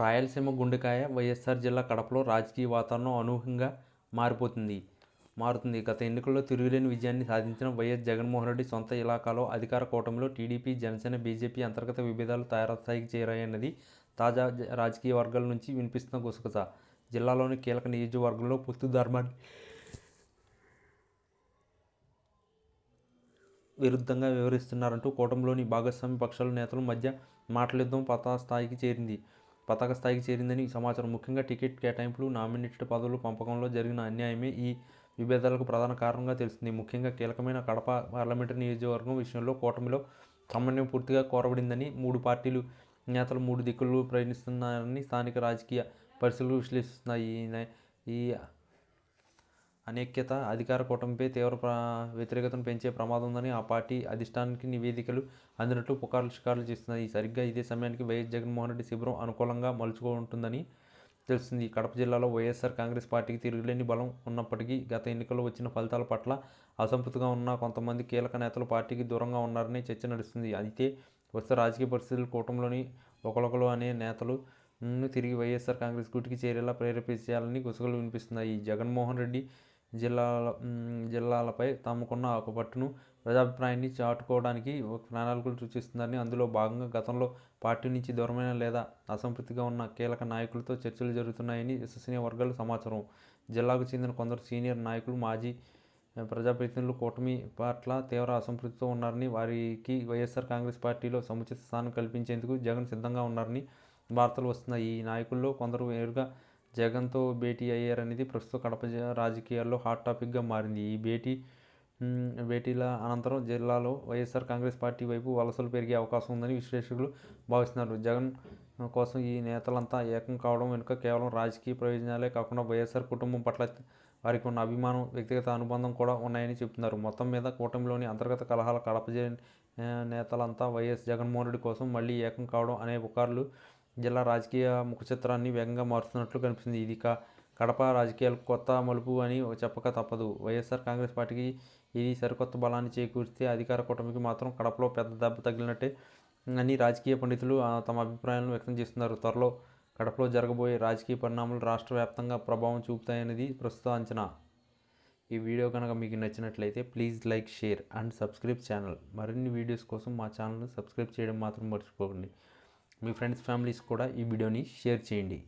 రాయలసీమ గుండెకాయ వైఎస్ఆర్ జిల్లా కడపలో రాజకీయ వాతావరణం అనూహ్యంగా మారిపోతుంది. మారుతుంది. గత ఎన్నికల్లో తిరుగులేని విజయాన్ని సాధించిన వైఎస్ జగన్మోహన్ రెడ్డి సొంత ఇలాకాలో అధికార కూటమిలో టీడీపీ జనసేన బీజేపీ అంతర్గత విభేదాలు తయారస్థాయికి చేరాయన్నది తాజా రాజకీయ వర్గాల నుంచి వినిపిస్తున్న గుసగుస. జిల్లాలోని కీలక నియోజకవర్గంలో పొత్తు ధర్మాన్ని విరుద్ధంగా వ్యవహరిస్తున్నారంటూ కూటమిలోని భాగస్వామి పక్షాల నేతల మధ్య మాటల యుద్ధం స్థాయికి చేరింది. పతాక స్థాయికి చేరిందని సమాచారం. ముఖ్యంగా టికెట్ కేటాయింపులు నామినేటెడ్ పదవులు పంపకంలో జరిగిన అన్యాయమే ఈ విభేదాలకు ప్రధాన కారణంగా తెలుస్తుంది ముఖ్యంగా కీలకమైన కడప పార్లమెంటరీ నియోజకవర్గం విషయంలో కూటమిలో సమన్వయం పూర్తిగా కోరబడిందని మూడు పార్టీలు నేతలు మూడు దిక్కులు ప్రయత్నిస్తున్నారని స్థానిక రాజకీయ పరిస్థితులు విశ్లేషిస్తున్నాయి. ఈ అనేక్యత అధికార కూటమిపై తీవ్ర వ్యతిరేకతను పెంచే ప్రమాదం ఉందని ఆ పార్టీ అధిష్టానానికి నివేదికలు అందినట్లు పుకార్లు షికార్లు చేస్తున్నాయి సరిగ్గా ఇదే సమయానికి వైఎస్ జగన్మోహన్ రెడ్డి శిబిరం అనుకూలంగా మలుచుకుంటుందని తెలుస్తుంది. కడప జిల్లాలో వైఎస్ఆర్ కాంగ్రెస్ పార్టీకి తిరుగులేని బలం ఉన్నప్పటికీ గత ఎన్నికల్లో వచ్చిన ఫలితాల పట్ల అసంతృప్తిగా ఉన్న కొంతమంది కీలక నేతలు పార్టీకి దూరంగా ఉన్నారని చర్చ నడుస్తుంది. అయితే వస్తే రాజకీయ పరిస్థితులు కూటమిలోని ఒకలొకలు అనే నేతలు తిరిగి వైఎస్ఆర్ కాంగ్రెస్ గుటికి చేరేలా ప్రేరేపించాలని గుసగులు వినిపిస్తున్నాయి. జగన్మోహన్ రెడ్డి జిల్లాల జిల్లాలపై తమకున్న ఒక పట్టును ప్రజాభిప్రాయాన్ని చాటుకోవడానికి ఒక ప్రణాళికలు సూచిస్తుందని అందులో భాగంగా గతంలో పార్టీ నుంచి దూరమైన లేదా అసంతృప్తిగా ఉన్న కీలక నాయకులతో చర్చలు జరుగుతున్నాయని విశ్వసనీయ వర్గాలు సమాచారం. జిల్లాకు చెందిన కొందరు సీనియర్ నాయకులు మాజీ ప్రజాప్రతినిధులు కూటమి పట్ల తీవ్ర అసంతృప్తితో ఉన్నారని వారికి వైఎస్ఆర్ కాంగ్రెస్ పార్టీలో సముచిత స్థానం కల్పించేందుకు జగన్ సిద్ధంగా ఉన్నారని వార్తలు వస్తున్నాయి. ఈ నాయకుల్లో కొందరు నేరుగా జగన్తో భేటీ అయ్యారనేది ప్రస్తుత కడప రాజకీయాల్లో హాట్ టాపిక్గా మారింది. ఈ భేటీ భేటీల అనంతరం జిల్లాలో వైఎస్ఆర్ కాంగ్రెస్ పార్టీ వైపు వలసలు పెరిగే అవకాశం ఉందని విశ్లేషకులు భావిస్తున్నారు. జగన్ కోసం ఈ నేతలంతా ఏకం కావడం వెనుక కేవలం రాజకీయ ప్రయోజనాలే కాకుండా వైఎస్ఆర్ కుటుంబం పట్ల వారికి ఉన్న అభిమానం వ్యక్తిగత అనుబంధం కూడా ఉన్నాయని చెబుతున్నారు. మొత్తం మీద కూటమిలోని అంతర్గత కలహాల కడప నేతలంతా వైఎస్ జగన్మోహన్ రెడ్డి కోసం మళ్ళీ ఏకం కావడం అనే పుకార్లు జిల్లా రాజకీయ ముఖ చిత్రాన్ని వేగంగా మారుస్తున్నట్లు కనిపిస్తుంది. ఇది కడప రాజకీయాలకు కొత్త మలుపు అని చెప్పక తప్పదు. వైఎస్ఆర్ కాంగ్రెస్ పార్టీకి ఇది సరికొత్త బలాన్ని చేకూరిస్తే అధికార కూటమికి మాత్రం కడపలో పెద్ద దెబ్బ తగిలినట్టే అని రాజకీయ పండితులు తమ అభిప్రాయాలను వ్యక్తం చేస్తున్నారు. త్వరలో కడపలో జరగబోయే రాజకీయ పరిణామాలు రాష్ట్ర వ్యాప్తంగా ప్రభావం చూపుతాయనేది ప్రస్తుత అంచనా. ఈ వీడియో కనుక మీకు నచ్చినట్లయితే please like share and subscribe channel. మరిన్ని వీడియోస్ కోసం మా ఛానల్ని సబ్స్క్రైబ్ చేయడం మాత్రం మర్చిపోకండి. మీ ఫ్రెండ్స్ ఫ్యామిలీస్ కూడా ఈ వీడియోని షేర్ చేయండి.